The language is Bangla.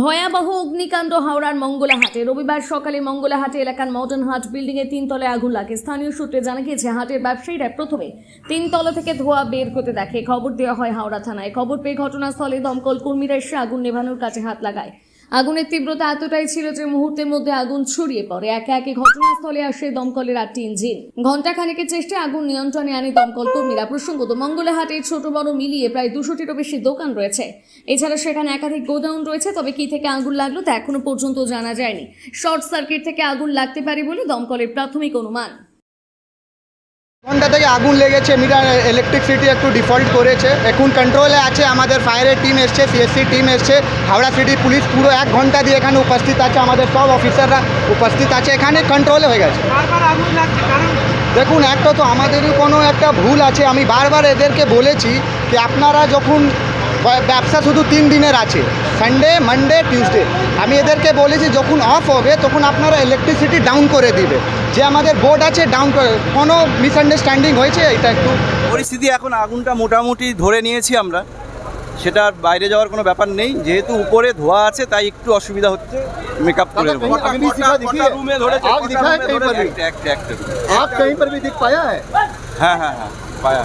ভয়াবহ অগ্নিকাণ্ড হাওড়ার মঙ্গলাহাটে। রবিবার সকালে মঙ্গলাহাটে এলাকার মডার্ন হাট বিল্ডিং এ তিনতলায় আগুন লাগে। স্থানীয় সূত্রে জানা গিয়েছে, হাটের ব্যবসায়ীরা প্রথমে তিনতলা থেকে ধোঁয়া বের করতে দেখে। খবর দেওয়া হয় হাওড়া থানায়। খবর পেয়ে ঘটনাস্থলে দমকল কর্মীরা এসে আগুন নেভানোর কাছে হাত লাগায়। আগুনের তীব্রতা এতটাই ছিল যে মুহূর্তের মধ্যে আগুন ছড়িয়ে পড়ে। একে একে ঘটনাস্থলে আসে দমকলের আটটি ইঞ্জিন। ঘণ্টা খানেকের চেষ্টায় আগুন নিয়ন্ত্রণে আনে দমকল কর্মীরা। প্রসঙ্গত, মঙ্গলাহাটে ছোট বড় মিলিয়ে প্রায় দুশোটিরও বেশি দোকান রয়েছে। এছাড়া সেখানে একাধিক গোডাউন রয়েছে, তবে কি থেকে আগুন লাগল তা এখনও পর্যন্ত জানা যায়নি। শর্ট সার্কিট থেকে আগুন লাগতে পারে বলে দমকলের প্রাথমিক অনুমান। ঘণ্টা থেকে আগুন লেগেছে মিটার ইলেকট্রিসিটি একটু ডিফল্ট করেছে। এখন কন্ট্রোলে আছে আমাদের ফায়ারের টিম এসছে সিএসসি টিম এসছে হাওড়া সিটি পুলিশ পুরো এক ঘণ্টা দিয়ে এখানে উপস্থিত আছে আমাদের সব অফিসাররা উপস্থিত আছে এখানে কন্ট্রোলে হয়ে গেছে। দেখুন একটা তো আমাদেরই কোনো একটা ভুল আছে আমি বারবার এদেরকে বলেছি যে আপনারা যখন ব্যবসা শুধু তিন দিনের আছে সানডে মানডে টিউসডে আমি এদেরকে বলেছি যে যখন অফ হবে তখন আপনারা ইলেকট্রিসিটি ডাউন করে দিবে। যে আমাদের বোর্ড আছে ডাউন করে কোনো মিসআন্ডারস্ট্যান্ডিং হয়েছে? এটা একটু পরিস্থিতি এখন আগুনটা মোটামুটি ধরে নিয়েছি আমরা। সেটা বাইরে যাওয়ার কোনো ব্যাপার নেই। যেহেতু উপরে ধোয়া আছে তাই একটু অসুবিধা হচ্ছে। মেকআপ করে হ্যাঁ হ্যাঁ হ্যাঁ পায়া।